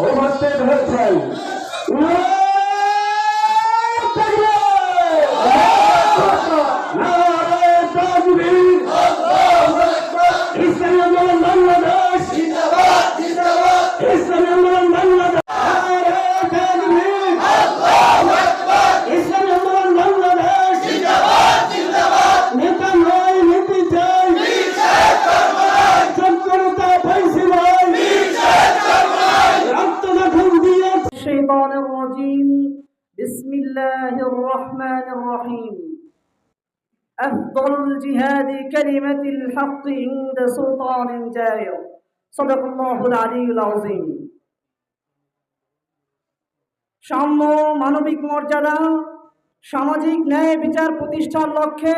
উপস্থিত হয়েছেন ইসলামী الجهاد كلمة الحق عند سلطان جائر صدق الله العلي العظيم সাম্য মানবিক মর্যাদা সামাজিক ন্যায় বিচার প্রতিষ্ঠার লক্ষ্যে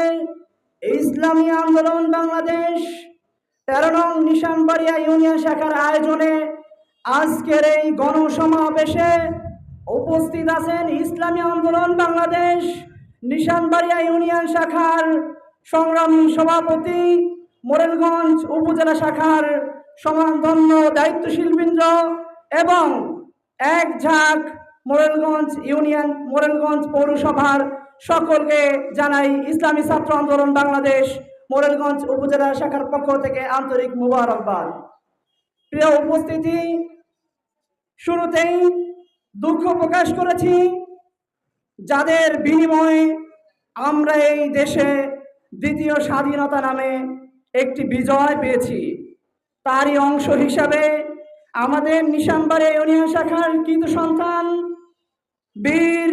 ইসলামী আন্দোলন বাংলাদেশ তেরো নং নিশানবাড়িয়া ইউনিয়ন শাখার আয়োজনে আজকের এই গণসমাবেশে উপস্থিত আছেন ইসলামী আন্দোলন বাংলাদেশ নিশানবাড়িয়া ইউনিয়ন শাখার সংগ্রামী সভাপতি মোরেলগঞ্জ উপজেলা শাখার সমানধন্য দায়িত্বশীল বৃন্দ এবং এক ঝাঁক মোরেলগঞ্জ ইউনিয়ন মোরেলগঞ্জ পৌরসভার সকলকে জানাই ইসলামী ছাত্র আন্দোলন বাংলাদেশ মোরেলগঞ্জ উপজেলা শাখার পক্ষ থেকে আন্তরিক মুবারকবাদ। প্রিয় উপস্থিতি, শুরুতেই দুঃখ প্রকাশ করেছি, যাদের বিনিময়ে আমরা এই দেশে দ্বিতীয় স্বাধীনতা নামে একটি বিজয় পেয়েছি। তারই অংশ হিসাবে আমাদের নিশানবাড়ে ইউনিয়ন শাখার কৃত সন্তান বীর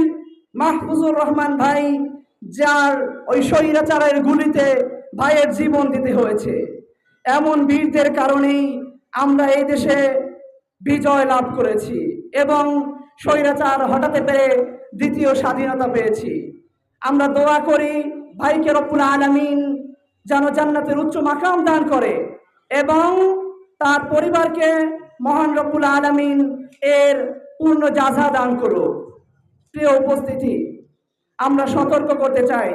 মাহফুজুর রহমান ভাই, যার ওই স্বৈরাচারের গুলিতে ভাইয়ের জীবন দিতে হয়েছে। এমন বীরদের কারণেই আমরা এই দেশে বিজয় লাভ করেছি এবং স্বৈরাচার হটাতে পেরে দ্বিতীয় স্বাধীনতা পেয়েছি। আমরা দোয়া করি ভাইকে রব্বুল আলামিন যেন জান্নাতের উচ্চ মাকাম দান করে এবং তার পরিবারকে মহান রব্বুল আলামিন এর পূর্ণ যাঝা দান করুক। প্রিয় উপস্থিতি, আমরা সতর্ক করতে চাই।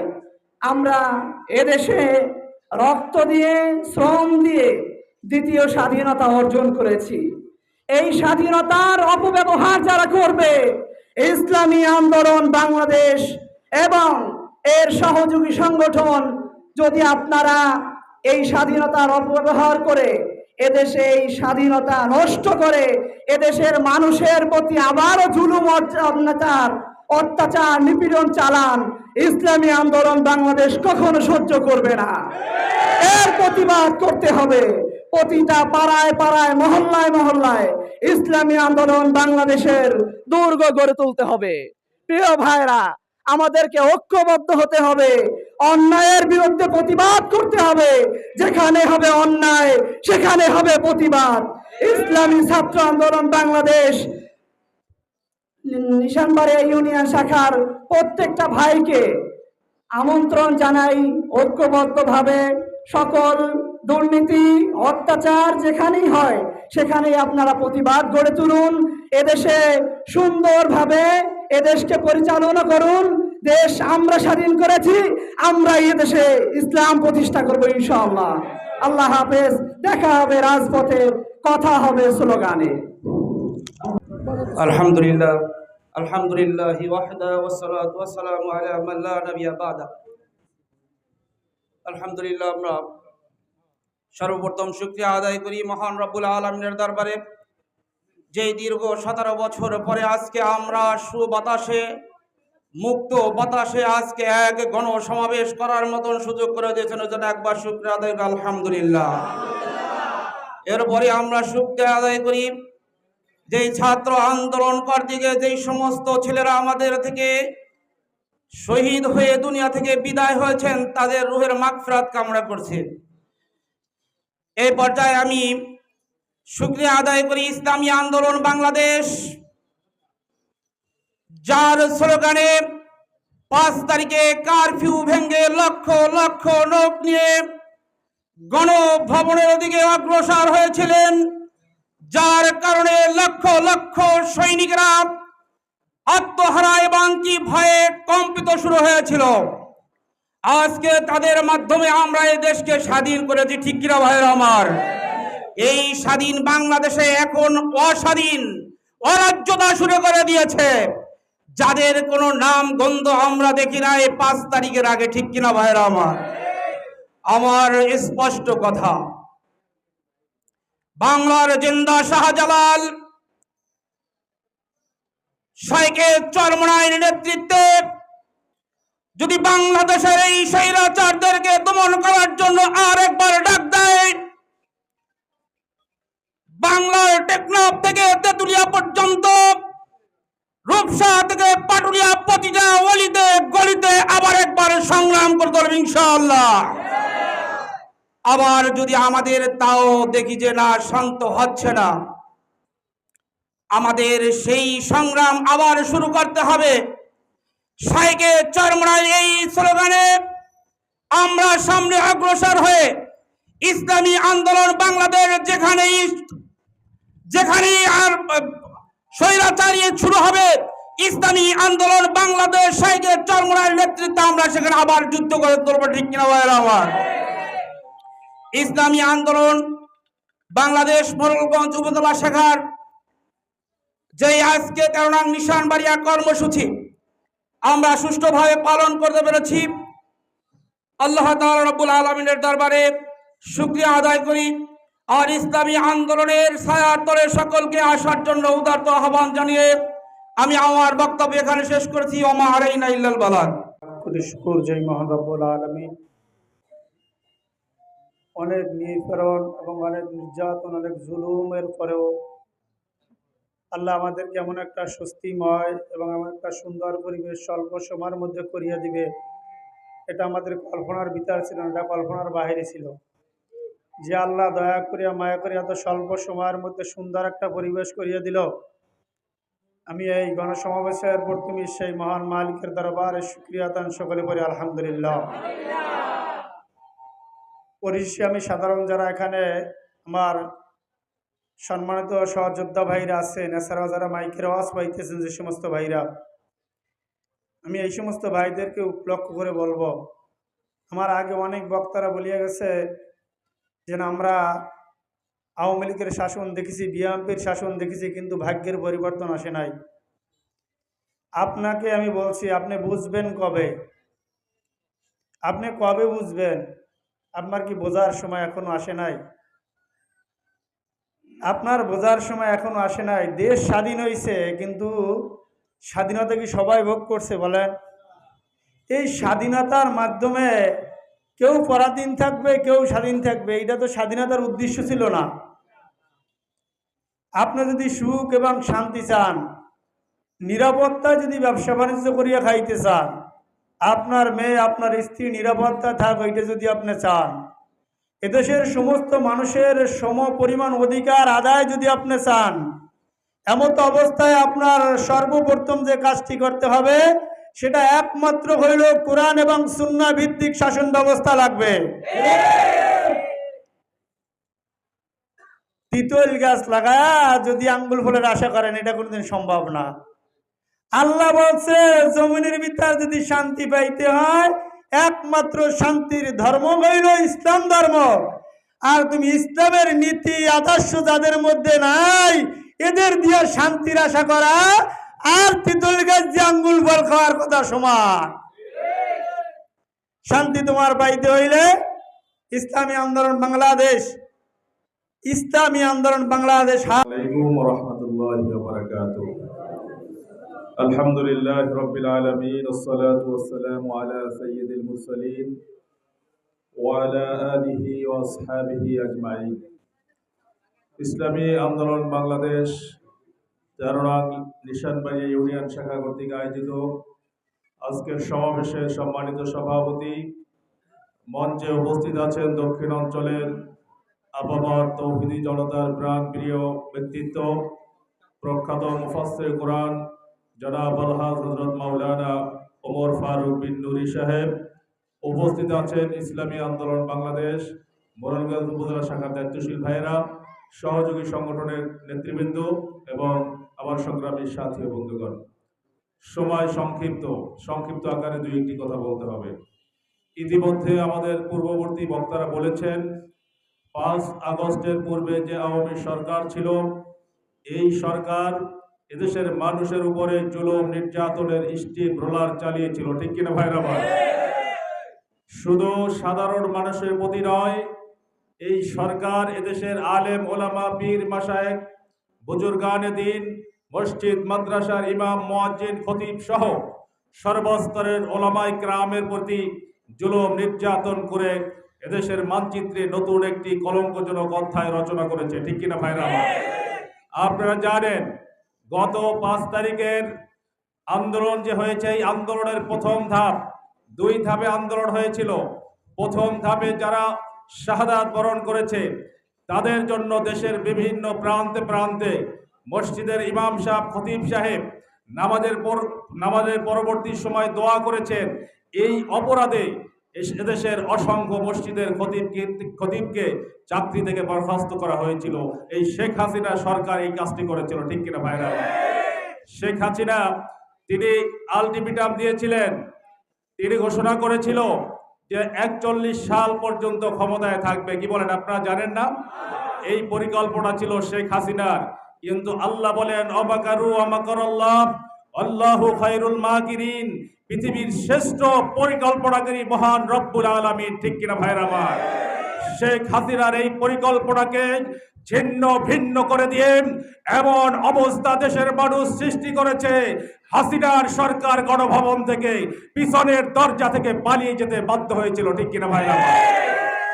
আমরা এদেশে রক্ত দিয়ে, শ্রম দিয়ে দ্বিতীয় স্বাধীনতা অর্জন করেছি। এই স্বাধীনতার অপব্যবহার যারা করবে, ইসলামী আন্দোলন বাংলাদেশ এবং এর সহযোগী সংগঠন যদি আপনারা এই স্বাধীনতার অপব্যবহার করে এদেশে এই স্বাধীনতা নষ্ট করে এদেশের মানুষের প্রতি আবারও জুলুম অত্যাচার অত্যাচার, নিপীড়ন চালান, ইসলামী আন্দোলন বাংলাদেশ কখনো সহ্য করবে না। এর প্রতিবাদ করতে হবে প্রতিটা পাড়ায় পাড়ায়, মহল্লায় মহল্লায় ইসলামী আন্দোলন বাংলাদেশের দুর্গ গড়ে তুলতে হবে। প্রিয় ভাইরা আমাদেরকে ঐক্যবদ্ধ হতে হবে। অন্যায়ের বিরুদ্ধে প্রতিবাদ করতে হবে। যেখানে হবে অন্যায়, সেখানে হবে প্রতিবাদ। ইসলামী ছাত্র আন্দোলন বাংলাদেশ নিশানবাড়ে ইউনিয়ন শাখার প্রত্যেকটা ভাইকে আমন্ত্রণ জানাই ঐক্যবদ্ধভাবে। সকল দুর্নীতি, অত্যাচার যেখানেই হয়, সেখানেই আপনারা প্রতিবাদ গড়ে তুলুন। এদেশে সুন্দরভাবে এদেশকে পরিচালনা করুন। দেশ আমরা স্বাধীন করেছি আমরা এই দেশে ইসলাম প্রতিষ্ঠা করব ইনশাআল্লাহ। আল্লাহ হাফেজ, দেখা হবে রাজপথে, কথা হবে স্লোগানে। আলহামদুলিল্লাহ আলহামদুলিল্লাহ ওয়াহদা ওয়াসসালাতু ওয়াসসালামু আলা বাদা। আলহামদুলিল্লাহ, আমরা সর্বপ্রথম শুকরিয়া আদায় করি মহান রব্বুল আলমিনের দরবারে। যেই দীর্ঘ সতেরো বছর পরে আজকে আমরা সুবাতাসে, মুক্ত বাতাসে আজকে এক গণসমাবেশ করার মতন সুযোগ করে দিয়েছেন ওই একবার শুক্রিয়া আদায় আলহামদুলিল্লাহ। এরপরে আমরা শুক্রিয়া আদায় করি, যেই ছাত্র আন্দোলন কর্তৃকে, যেই সমস্ত ছেলেরা আমাদের থেকে শহীদ হয়ে দুনিয়া থেকে বিদায় হয়েছেন, তাদের রুহের মাগফিরাত কামনা করছে। এই পর্যায়ে আমি শুক্রিয়া আদায় করি ইসলামী আন্দোলন বাংলাদেশ, যার স্লোগানে পাঁচ তারিখে কারফিউ ভেঙে লক্ষ লক্ষ লোক নিয়ে গণভবনের দিকে অগ্রসর হয়েছিলেন, যার কারণে লক্ষ লক্ষ সৈনিকরা আত্মহারা এবং কি ভয়ে কম্পিত শুরু হয়েছিল। আজকে তাদের মাধ্যমে আমরা এই দেশকে স্বাধীন করেছি, ঠিক কিনা ভাইয়ের আমার? এই স্বাধীন বাংলাদেশে এখন অস্বাধীন, অরাজ্যতা শুরু করে দিয়েছে। যাদের কোনো নাম গন্ধ আমরা দেখি না, এই পাঁচ তারিখের আগে, ঠিক কিনা ভাইরা আমার? আমার স্পষ্ট কথা, বাংলার জিন্দা শাহজালাল শাইকের চরমনায়ের নেতৃত্বে যদি বাংলাদেশের এই স্বৈরাচারদেরকে দমন করার জন্য আর একবার ডাক দেয় বাংলার টেকনাফ থেকে তেতুলিয়া পর্যন্ত, রূপসা থেকে পাটুলিয়া প্রতিটা অলিতে গলিতে আবার একবার সংগ্রাম করতে হবে ইনশাআল্লাহ। আবার যদি আমাদের তাও দেখি যে না, শান্ত হচ্ছে না, আমাদের সেই সংগ্রাম আবার শুরু করতে হবে। সাইকে চরমরায় এই স্লোগানে আমরা সামনে অগ্রসর হয়ে ইসলামী আন্দোলন বাংলাদেশ যেখানেই যেখানেই আর স্বৈরাচারী শুরু হবে। ইসলামী আন্দোলন বাংলাদেশ সাইকে চরমরায়ের নেতৃত্বে আমরা সেখানে আবার যুদ্ধ করে তুলবো, ঠিক কিনা ভাইয়েরা আমার ইসলামী আন্দোলন বাংলাদেশ মোরলগঞ্জ উপজেলা শাখার যে আজকে তেরো নং নিশানবাড়িয়া কর্মসূচি, আমরা সুষ্ঠুভাবে পালন করতে পেরেছি। আল্লাহ তাআলা রব্বুল আলমিনের দরবারে শুক্রিয়া আদায় করি। আর ইসলামী আন্দোলনের ছায়ার তলে সকলকে আসার জন্য উদার্ত আহ্বান জানিয়ে আমি আমার বক্তব্য এখানে শেষ করেছি। ওমা আলাইনা ইল্লাল শুকুর, জয় অনেক নিপীড়ন এবং অনেক নির্যাতন, অনেক জুলুমের পরেও আল্লাহ আমাদেরকে এমন একটা স্বস্তিময় এবং এমন একটা সুন্দর পরিবেশ স্বল্প সময়ের মধ্যে করিয়া দিবে। এটা আমাদের কল্পনার ভিতর ছিল না, এটা কল্পনার বাইরে ছিল। যে আল্লাহ দয়া করিয়া, মায়া করিয়া এত স্বল্প সময়ের মধ্যে সুন্দর একটা পরিবেশ করিয়া দিল। আমি এই গণসমাবেশের প্রথমে সেই মহান মালিকের দরবারে শুক্রিয়া তান সকলে বলি আলহামদুলিল্লাহ। পরিশেষে আমি সাধারণ যারা এখানে আমার সম্মানিত সহযোদ্ধা ভাইরা আছেন, এছাড়াও যারা মাইকের আওয়াজ পাইতেছেন, যে সমস্ত ভাইরা, আমি এই সমস্ত ভাইদেরকে উপলক্ষ করে বলব। আমার আগে অনেক বক্তারা বলিয়া গেছে যে না আমরা আওয়ামী লীগের শাসন দেখেছি, বিএনপির শাসন দেখেছি, কিন্তু ভাগ্যের পরিবর্তন আসে নাই। আপনাকে আমি বলছি, আপনি বুঝবেন কবে? আপনি কবে বুঝবেন? আপনার কি বোঝার সময় এখনও আসে নাই? আপনার বোঝার সময় এখনও আসে নাই। দেশ স্বাধীন হয়েছে কিন্তু স্বাধীনতা কি সবাই ভোগ করছে বলেন? এই স্বাধীনতার মাধ্যমে কেউ পরাধীন থাকবে, কেউ স্বাধীন থাকবে, এটা তো স্বাধীনতার উদ্দেশ্য ছিল না। আপনি যদি সুখ এবং শান্তি চান, নিরাপত্তা যদি ব্যবসা বাণিজ্য করিয়া খাইতে চান, আপনার মেয়ে, আপনার স্ত্রী নিরাপত্তা থাক, ওইটা যদি আপনি চান। এদেশের সমস্ত মানুষের সম পরিমাণ অধিকার আদায় যদি আপনি চান, এমত অবস্থায় আপনার সর্বপ্রথম যে কাজটি করতে হবে সেটা একমাত্র হইল কোরআন এবং সুন্না ভিত্তিক শাসন ব্যবস্থা লাগবে। তিতল গাছ লাগায়া যদি আঙ্গুল ফলের আশা করেন, এটা কোনোদিন সম্ভব না। আল্লাহ বলছে, জমিনের ভিতর যদি শান্তি পাইতে হয়, একমাত্র শান্তির ধর্ম হইল ইসলাম ধর্ম। আর তুমি ইসলামের নীতি, আদর্শ যাদের মধ্যে নাই, এদের দিয়ে শান্তির আশা করা আর তিতল গাছ দিয়ে আঙ্গুল ফল খাওয়ার কথা সমান শান্তি তোমার পাইতে হইলে ইসলামী আন্দোলন বাংলাদেশ ইসলামী আন্দোলন বাংলাদেশ عليكم ورحمة الله وبركاته الحمد لله رب العالمين الصلاة والسلام على سيد المرسلين وعلى آله وأصحابه أجمعين ইসলামী আন্দোলন বাংলাদেশ তেরো নং নিশানবাড়ি ইউনিয়ন শাখা কর্তৃক আয়োজিত আজকের সমাবেশের সম্মানিত সভাপতি মঞ্চে উপস্থিত আছেন দক্ষিণ অঞ্চলের আপামর তৌহিদি জনতার প্রাণ প্রিয় ব্যক্তিত্ব প্রখ্যাত মুফাসসির কোরআন জনাব আলহাজ হজরত মাওলানা ওমর ফারুক বিন নুরি সাহেব। উপস্থিত আছেন ইসলামী আন্দোলন বাংলাদেশ, মোরালগঞ্জ উপজেলা শাখার দায়িত্বশীল ভাইয়েরা, সহযোগী সংগঠনের নেতৃবৃন্দ এবং আমার সংগ্রামী সাথী বন্ধুগণ, সময় সংক্ষিপ্ত সংক্ষিপ্ত আকারে দুই একটি কথা বলতে হবে। ইতিমধ্যে আমাদের পূর্ববর্তী বক্তারা বলেছেন, পাঁচ আগস্টের পূর্বে যে আওয়ামী সরকার ছিল, এই সরকার এদেশের মানুষের উপরে জুলুম, নির্যাতনের স্টিম রোলার চালিয়েছিল। ঠিক কিনা ভাইরা আমার? শুধু সাধারণ মানুষের প্রতি নয়, এই সরকার এদেশের আলেম, ওলামা, পীর মাসায়েক বুজুর্গানে দিন, মসজিদ, মাদ্রাসার ইমাম, মুয়াজ্জিন, খতিব সহ সর্বস্তরের ওলামাই গ্রামের প্রতি জুলুম, নির্যাতন করে এদেশের মানচিত্রে নতুন একটি কলঙ্কজনক অধ্যায় রচনা করেছে। ঠিক কিনা ভাইরা আপনারা জানেন, গত পাঁচ তারিখের আন্দোলন যে হয়েছে, এই আন্দোলনের প্রথম ধাপ, দুই ধাপে আন্দোলন হয়েছিল। প্রথম ধাপে যারা শাহাদাত বরণ করেছে তাদের জন্য দেশের বিভিন্ন প্রান্তে প্রান্তে মসজিদের ইমাম সাহেব, খতিব সাহেব নামাজের পর, নামাজের পরবর্তী সময় দোয়া করেছেন। এই অপরাধে এদেশের অসংখ্য মসজিদের খতিবকে খতিবকে চাকরি থেকে বরখাস্ত করা হয়েছিল। এই শেখ হাসিনা সরকার এই কাজটি করেছিল, ঠিক কিনা ভাইরা? শেখ হাসিনা, তিনি আলটিমেটাম দিয়েছিলেন। তিনি ঘোষণা করেছিল যে একচল্লিশ সাল পর্যন্ত ক্ষমতায় থাকবে, কি বলেন আপনারা জানেন না? এই পরিকল্পনা ছিল শেখ হাসিনার, কিন্তু আল্লাহ বলেন, অবাকারু অমাকরাল্লাহ আল্লাহু খায়রুল মাকিরিন। পৃথিবীর শ্রেষ্ঠ পরিকল্পনাকারী মহান রব্বুল আলামিন, ঠিক কিনা ভাইরা আমার? শেখ হাসিনার এই পরিকল্পনাকে ছিন্ন ভিন্ন করে দিয়ে এমন অবস্থা দেশের মানুষ সৃষ্টি করেছে। হাসিনার সরকার গণভবন থেকে পিছনের দরজা থেকে পালিয়ে যেতে বাধ্য হয়েছিল, ঠিক কিনা ভাই?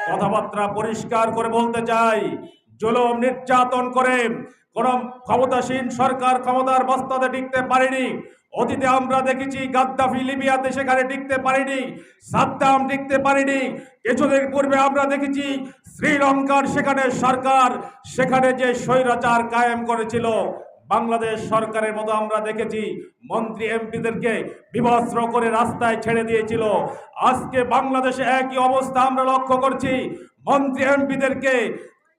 কথাবার্তা পরিষ্কার করে বলতে চাই, জুলুম নির্যাতন করে কোন ক্ষমতাসীন সরকার ক্ষমতার বস্তাতে টিকতে পারেনি। অতীতে আমরা দেখেছি গাদ্দাফি লিবিয়াতে সেখানে টিকতে পারেনি, সাদ্দাম টিকতে পারেনি কিছুদিন পূর্বে আমরা দেখেছি শ্রীলঙ্কার সেখানে সরকার, সেখানে যে স্বৈরাচার কায়েম করেছিল, বাংলাদেশ সরকারের মতো আমরা দেখেছি। মন্ত্রী এমপিদেরকে বিবস্ত্র করে রাস্তায় ছেড়ে দিয়েছিল। আজকে বাংলাদেশে একই অবস্থা আমরা লক্ষ্য করছি। মন্ত্রী এমপিদেরকে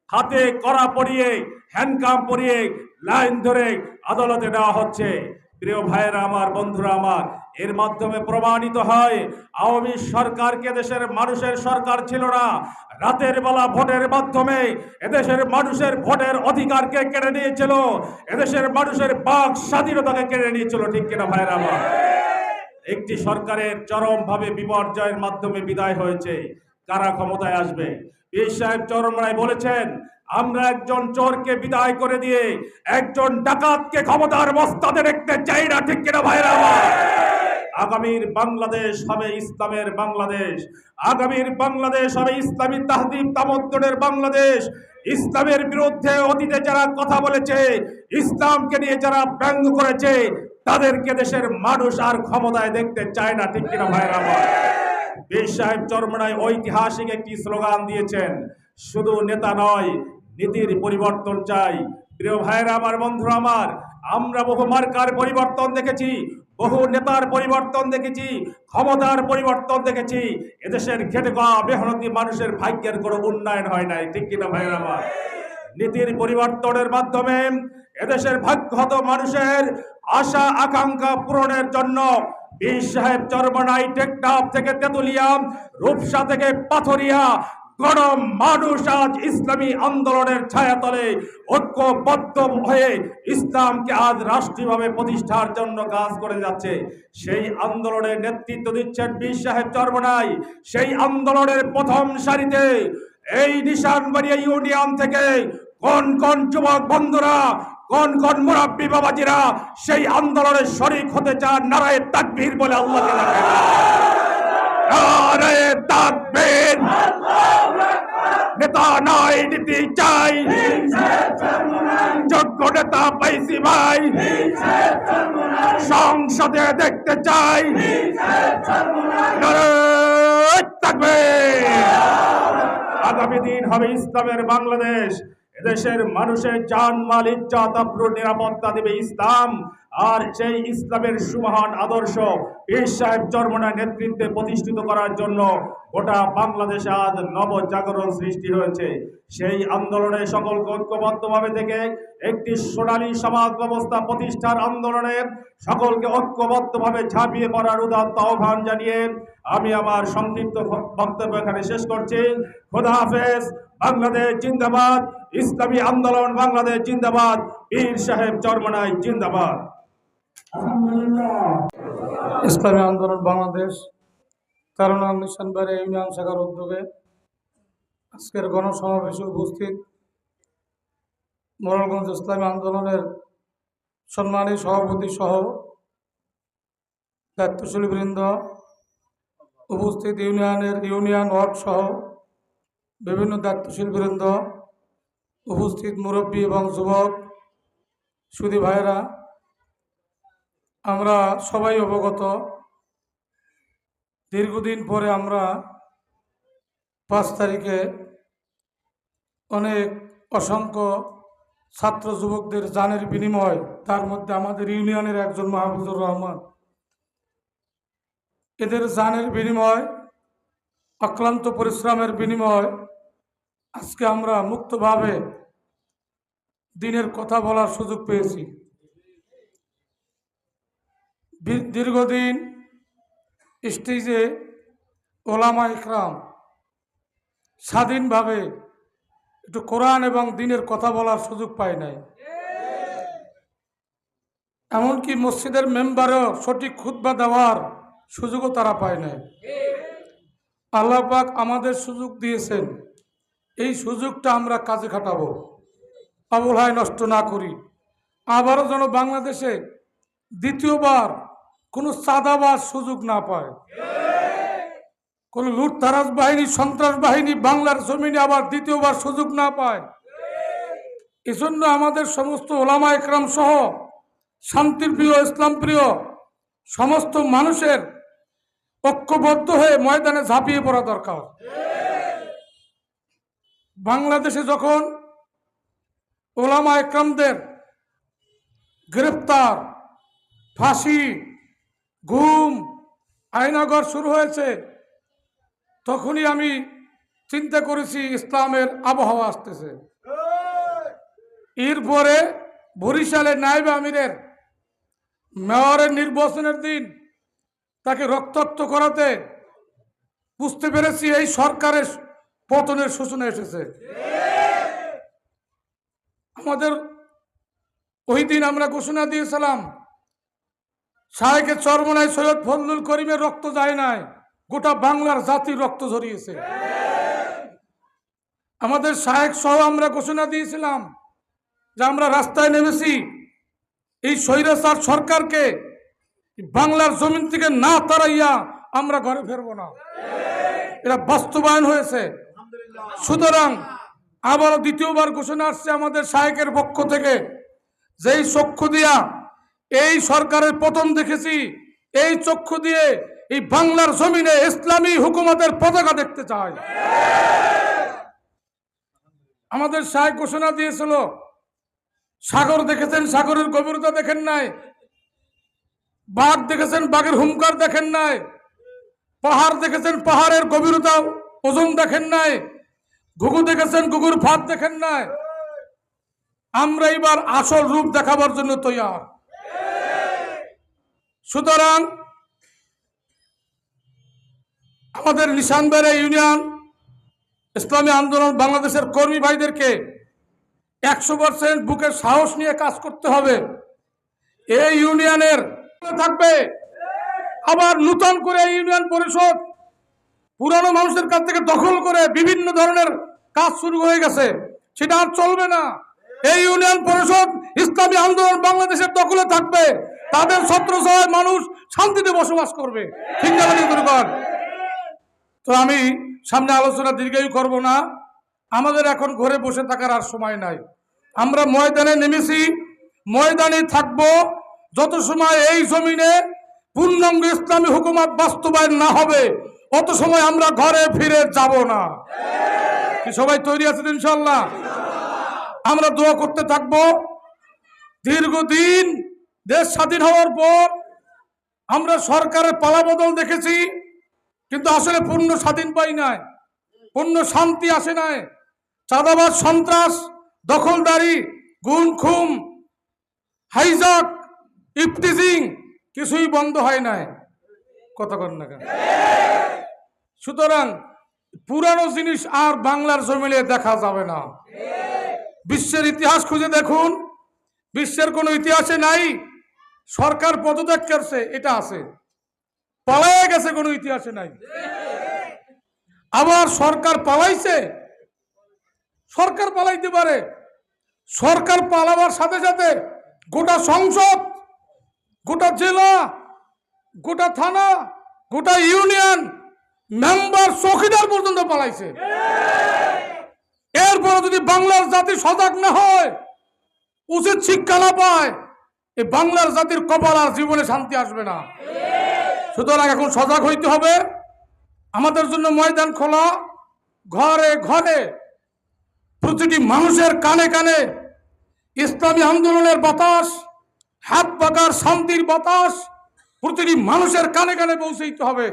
হাতে কড়া পরিয়ে, হ্যান্ডকাম পরিয়ে, লাইন ধরে আদালতে নেওয়া হচ্ছে। প্রিয় ভাইয়েরা, আমার বন্ধুরা, আমার এর মাধ্যমে প্রমাণিত হয়, আওয়ামী সরকারকে দেশের মানুষের সরকার ছিল না। রাতের বেলা ভোটের মাধ্যমে এদেশের মানুষের ভোটের অধিকারকে কেড়ে নিয়েছিল। এদেশের মানুষের বাক স্বাধীনতাকে কেড়ে নিয়েছিল, ঠিক কিনা ভাইয়েরা আমার? একটি সরকারের চরমভাবে বিপর্যয়ের মাধ্যমে বিদায় হয়েছে। কারা ক্ষমতায় আসবে? পীর সাহেব চরম রায় বলেছেন, আমরা একজন চোরকে বিদায় করে দিয়ে একজন ডাকাতকে ক্ষমতার মস্তাতে দেখতে চাই না, ঠিক কিনা ভাইরা আমার? আগামীর বাংলাদেশ হবে ইসলামের বাংলাদেশ। আগামীর বাংলাদেশ হবে ইসলামী তাহদিব তামদ্দনের বাংলাদেশ। ইসলামের বিরুদ্ধে অতীতে যারা কথা বলেছে, ইসলামকে নিয়ে যারা ব্যঙ্গ করেছে, তাদেরকে দেশের মানুষ আর ক্ষমতায় দেখতে চায় না, ঠিক কিনা ভাইরা আমার? বীর সাহেব চরমনায় ঐতিহাসিক একটি স্লোগান দিয়েছেন, শুধু নেতা নয়, নীতির পরিবর্তন চাই। প্রিয় ভাইরা আমার, বন্ধুরা আমার, আমরা বহু মার্কার পরিবর্তন দেখেছি। বহু নেতার পরিবর্তন দেখেছি, ক্ষমতার পরিবর্তন দেখেছি। এদেশের খেটে খাওয়া মেহনতি মানুষের ভাগ্যের কোনো উন্নয়ন হয় নাই, ঠিক কিনা ভাইরা আমার? নীতির পরিবর্তনের মাধ্যমে এদেশের ভাগ্যত মানুষের আশা, আকাঙ্ক্ষা পূরণের জন্য বীর সাহেব চরমনাই টেকটাপ থেকে তেতুলিয়া, রূপসা থেকে পাথরিয়া গরম মানুষ আজ ইসলামী আন্দোলনের ছায়াতলে ঐক্যবদ্ধ হয়ে ইসলামকে আজ রাষ্ট্রীয়ভাবে প্রতিষ্ঠার জন্য কাজ করে যাচ্ছে। সেই আন্দোলনের নেতৃত্ব দিচ্ছেন বীর সাহেব সেই আন্দোলনের প্রথম সারিতে এই নিশানবাড়িয়া ইউনিয়ন থেকে কোন কোন যুবক বন্ধুরা, কোন কোন মুরাব্বী বাবাজিরা সেই আন্দোলনে শরিক হতে চান? নারায় তাকবীর বলে আল্লাহকে ডাকেন। নারায়ে তাকবীর নেতা নয় নীতি চাই যোগ্য নেতা পাইছি ভাই। সংসদে দেখতে চাই। থাকবে। আগামী দিন হবে ইসলামের বাংলাদেশ। এদেশের মানুষের জান মাল ইজ্জত আব্রুর নিরাপত্তা দেবে ইসলাম। আর সেই ইসলামের সুমহান আদর্শ পীর সাহেব চরমনার নেতৃত্বে প্রতিষ্ঠিত করার জন্য গোটা বাংলাদেশে আজ নব জাগরণ সৃষ্টি হয়েছে। সেই আন্দোলনে সকলকে ঐক্যবদ্ধভাবে থেকে একটি সোনালী সমাজ ব্যবস্থা প্রতিষ্ঠার আন্দোলনে সকলকে ঐক্যবদ্ধভাবে ঝাঁপিয়ে পড়ার উদাত্ত আহ্বান জানিয়ে আমি আমার সংক্ষিপ্ত বক্তব্য এখানে শেষ করছি। খোদা হাফেজ, বাংলাদেশ জিন্দাবাদ। ইসলামী আন্দোলন বাংলাদেশ জিন্দাবাদ। পীর সাহেব চরমনাই জিন্দাবাদ। ইসলামী আন্দোলন বাংলাদেশ নং নিশানবাড়ি ইউনিয়ন শাখার উদ্যোগে আজকের গণসমাবেশে উপস্থিত মোরালগঞ্জ ইসলামী আন্দোলনের সম্মানী সভাপতি সহ দায়িত্বশীল বৃন্দ উপস্থিত ইউনিয়নের ইউনিয়ন ওয়ার্ড সহ বিভিন্ন দায়িত্বশীল বৃন্দ উপস্থিত মুরব্বী এবং যুবক সুদী ভাইয়েরা, আমরা সবাই অবগত। দীর্ঘদিন পরে আমরা পাঁচ তারিখে অনেক অসংখ্য ছাত্র যুবকদের জানের বিনিময়, তার মধ্যে আমাদের ইউনিয়নের একজন মাহফুজুর রহমান। এদের জানের বিনিময়, অক্লান্ত পরিশ্রমের বিনিময় আজকে আমরা মুক্তভাবে দিনের কথা বলার সুযোগ পেয়েছি। দীর্ঘদিন স্টেজে ওলামা ইকরাম স্বাধীনভাবে একটু কোরআন এবং দিনের কথা বলার সুযোগ পায় নাই। এমনকি মসজিদের মেম্বারও সঠিক খুতবা দেওয়ার সুযোগও তারা পায় নাই। আল্লাহ পাক আমাদের সুযোগ দিয়েছেন। এই সুযোগটা আমরা কাজে খাটাবো। অবহেলায় নষ্ট না করি। আবারও যেন বাংলাদেশে দ্বিতীয়বার কোনো চাঁদাবাজ সুযোগ না পায়। কোন লুটতারাজ বাহিনী, সন্ত্রাস বাহিনী বাংলার জমিনে আবার দ্বিতীয়বার সুযোগ না পায়। এজন্য আমাদের সমস্ত ওলামা একরাম সহ শান্তির প্রিয়, ইসলাম প্রিয় সমস্ত মানুষের ঐক্যবদ্ধ হয়ে ময়দানে ঝাঁপিয়ে পড়া দরকার। বাংলাদেশে যখন ওলামা একরামদের গ্রেপ্তার, ফাঁসি ঘুম আয়নাগর শুরু হয়েছে। তখনই আমি চিন্তা করেছি ইসলামের আবহাওয়া আসতেছে। এরপরে বরিশালে নাইব আমিরের মেয়রের নির্বাচনের দিন তাকে রক্তাক্ত করাতে বুঝতে পেরেছি এই সরকারের পতনের সূচনা এসেছে। আমাদের ওই দিন আমরা ঘোষণা দিয়েছিলাম শাহেকে চরমনায় সৈয়দ ফজলুল করিমের রক্ত যায় নাই, গোটা বাংলার জাতির রক্ত ঝরিয়েছে। আমাদের শাহেক সহ আমরা ঘোষণা দিয়েছিলাম যে আমরা রাস্তায় নেমেছি, এই স্বৈরাচার সরকারকে বাংলার জমিন থেকে না তাড়াইয়া আমরা ঘরে ফেরবো না। এটা বাস্তবায়ন হয়েছে। সুতরাং আবারও দ্বিতীয়বার ঘোষণা আসছে আমাদের শাহেকের পক্ষ থেকে। যেই চক্ষু দিয়া এই সরকারের পতন দেখেছি, এই চক্ষু দিয়ে এই বাংলার জমিনে ইসলামী হুকুমতের পতাকা দেখতে চাই। আমাদের শাহেক ঘোষণা দিয়েছিল, সাগর দেখেছেন, সাগরের গভীরতা দেখেন নাই, বাঘ দেখেছেন, বাঘের হুঙ্কার দেখেন নাই, পাহাড় দেখেছেন, পাহাড়ের গভীরতা, ওজন দেখেন নাই ঘুঘু দেখেছেন, ঘুঘুর ফাঁদ দেখেন নাই? আমরা এবার আসল রূপ দেখাবার জন্য তৈয়ার। সুতরাং আমাদের নিশানবেড়া ইউনিয়ন ইসলামী আন্দোলন বাংলাদেশের কর্মী ভাইদেরকে একশো পার্সেন্ট বুকের সাহস নিয়ে কাজ করতে হবে। এই ইউনিয়নের থাকবে। আবার নূতন করে ইউনিয়ন পরিষদ পুরানো মানুষের কাছ থেকে দখল করে বিভিন্ন ধরনের কাজ শুরু হয়ে গেছে। সেটা আর চলবে না। এই ইউনিয়ন পরিষদ ইসলামী আন্দোলন বাংলাদেশের দখলে থাকবে। তাদের ছত্রছায় মানুষ শান্তিতে বসবাস করবে। তো আমি সামনে আলোচনা দীর্ঘায়ু করব না। আমাদের এখন ঘরে বসে থাকার আর সময় নাই। আমরা ময়দানে নেমেছি। ময়দানে থাকব যত সময় এই জমিনে পূর্ণাঙ্গ ইসলামী হুকুমত বাস্তবায়ন না হবে, অত সময় আমরা ঘরে ফিরে যাব না। সবাই তৈরি আছেন ইনশাল্লাহ আমরা দোয়া করতে থাকব। দীর্ঘদিন দেশ স্বাধীন হওয়ার পর আমরা সরকারের পালাবদল দেখেছি, কিন্তু আসলে পূর্ণ স্বাধীন পাই নাই, পূর্ণ শান্তি আসে নাই। চাঁদাবাদ সন্ত্রাস, দখলদারি গুম খুম হাইজাক ইফটিজিং কিছুই বন্ধ হয় নাই। কথা কর না সুতরাং পুরানো জিনিস আর বাংলার জমিনে দেখা যাবে না। বিশ্বের ইতিহাস খুঁজে দেখুন। বিশ্বের কোনো ইতিহাসে নাই। সরকার পদত্যাগ করছে, এটা আছে। পালায় গেছে, কোনো ইতিহাসে নাই। আবার সরকার পালাইছে? সরকার পালাইতে পারে। সরকার পালাবার সাথে সাথে গোটা সংসদ, গোটা জেলা, গোটা থানা, গোটা ইউনিয়ন মেম্বার চৌকিদার পর্যন্ত পালাইছে। এরপরে যদি বাংলার জাতি সজাগ না হয়, উচিত শিক্ষা না পায় এই বাংলার জাতির কপাল আর জীবনে শান্তি আসবে না। সুতরাং এখন সজাগ হইতে হবে। আমাদের জন্য ময়দান খোলা। ঘরে ঘরে প্রতিটি মানুষের কানে কানে ইসলামী আন্দোলনের বাতাস, হাত পাকার শান্তির বাতাস প্রতিটি মানুষের কানে কানে পৌঁছাইতে হবে।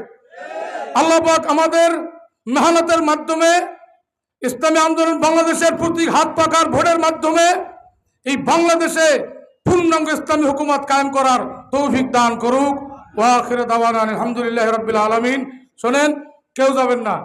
আল্লাহ পাক আমাদের মেহনতের মাধ্যমে ইসলামী আন্দোলন বাংলাদেশের প্রতি হাত পাকার ভোটের মাধ্যমে এই বাংলাদেশে পূর্ণাঙ্গ ইসলামী হুকুমত কায়েম করার তৌফিক দান করুক। ওয়াখির দাওয়ান আলহামদুলিল্লাহ রবিল আলমিন। শোনেন, কেউ যাবেন না।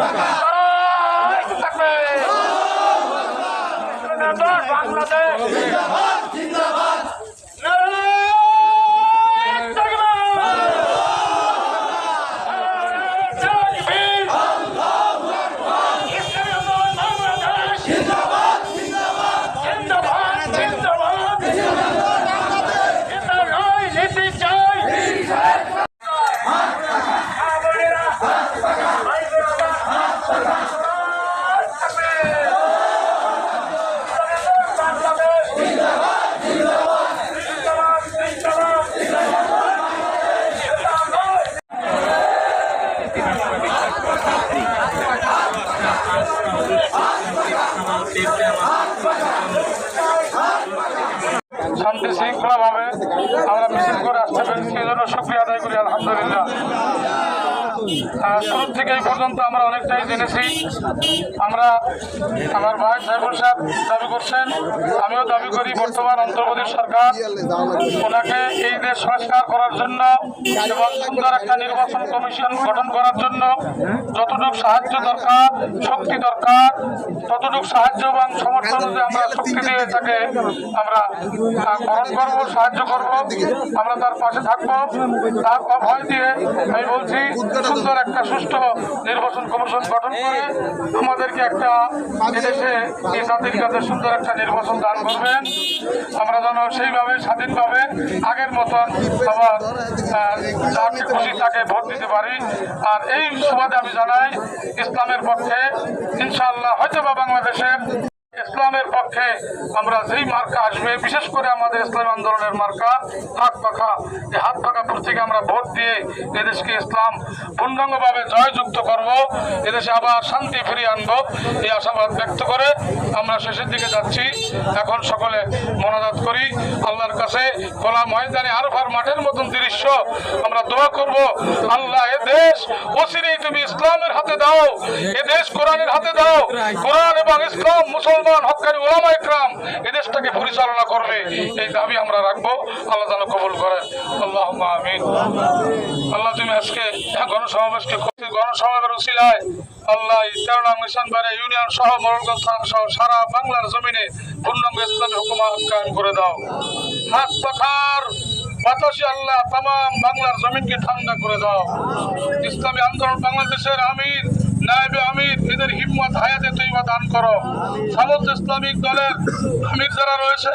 বাংলাদেশ নারায় থাকবে। তাকবীর। ইসলামী আন্দোলন বাংলাদেশ জিন্দাবাদ জিন্দাবাদ এটা নয় নীতি চাই আমাদেরা ভাইবোনেরা বাংলাদেশ জিন্দাবাদ জিন্দাবাদ জিন্দাবাদ এটা নয় শান্তি শৃঙ্খলা ভাবে আমরা মিছিল করে আসতে পেরেছি। সেই জন্য শুক্রিয়া আদায় করি আলহামদুলিল্লাহ। শুরু থেকে এই পর্যন্ত আমরা অনেকটাই জেনেছি। আমরা আমার ভাই সাহেবুল সাহেব দাবি করছেন, আমিও দাবি করি বর্তমান অন্তর্বর্তী সরকার ওনাকে এই দেশ সংস্কার করার জন্য এবং সুন্দর একটা নির্বাচন কমিশন গঠন করার জন্য যতটুকু সাহায্য দরকার, শক্তি দরকার, ততটুকু সাহায্য এবং সমর্থন আমরা শক্তি দিয়ে তাকে আমরা গ্রহণ করব, সাহায্য করব, আমরা তার পাশে থাকব। তার অভয় দিয়ে আমি বলছি সুন্দর একটা সুষ্ঠু নির্বাচন কমিশন গঠন করে আমাদেরকে একটা এদেশে এই জাতির কাছে সুন্দর একটা নির্বাচন দান করবেন। আমরা যেন সেইভাবে, স্বাধীনভাবে আগের মতন আবার খুশি তাকে ভোট দিতে পারি। আর এই সুবাদে আমি জানাই, ইসলামের পক্ষে ইনশাআল্লাহ হয়তো বা বাংলাদেশের ইসলামের পক্ষে আমরা যেই মার্কা আসবে, বিশেষ করে আমাদের ইসলাম আন্দোলনের মার্কা, হাত পাখা, এই হাত পাখা প্রতীকে আমরা ভোট দিয়ে এদেশকে ইসলাম পূর্ণাঙ্গভাবে জয়যুক্ত করব, এদেশে আবার শান্তি ফিরিয়ে আনব, এই আশাবাদ ব্যক্ত করে আমরা শেষের দিকে যাচ্ছি। এখন সকলে মনাজাত করি, আল্লাহর কাছে খোলা ময়দানে আরফার মাঠের মতন দৃশ্য আমরা দোয়া করব, আল্লাহ, এ দেশ অচিরেই তুমি ইসলামের হাতে দাও, এ দেশ কোরআনের হাতে দাও, কোরআন এবং ইসলাম মুসলমান হকানি ওলামা ইকরাম এ দেশটাকে পরিচালনা করবে, এই দাবি আমরা রাখব। আল্লাহ যেন কবুল করেন। আল্লাহ আমিন। আল্লাহ তুমি আজকে গণসমাবেশকে গণসমাবেশের উসিলায় আল্লাহ এই তেরো মিশনবাড়ি ইউনিয়ন সহ মোরলগঞ্জ থানা সহ সারা বাংলার জমিনে পূর্ণাঙ্গ ইসলামী হুকুমাত কায়েম করে দাও। হাত পাখার বাতাসে আল্লাহ তাম বাংলার জমিনকে ঠান্ডা করে দাও। ইসলামী আন্দোলন বাংলাদেশের আমির আমির এদের হিম্মত, হায়াতে তৈবা দান করো। সমস্ত ইসলামিক দলের আমির যারা রয়েছে,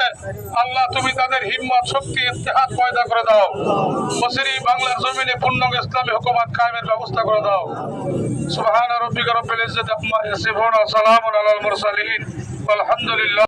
আল্লাহ তুমি তাদের হিম্মত, শক্তি ইতিহাস পয়দা করে দাও। মসিরি বাংলার জমিনে পূর্ণাঙ্গ ইসলামী হুকুমাত কায়েমের ব্যবস্থা করে দাও। সুবহান রব্বিকা রব্বিল ইজ্জাতি আম্মা ইয়াসিফুন ওয়া সালামুন আলাল মুরসালিন। আলহামদুলিল্লাহ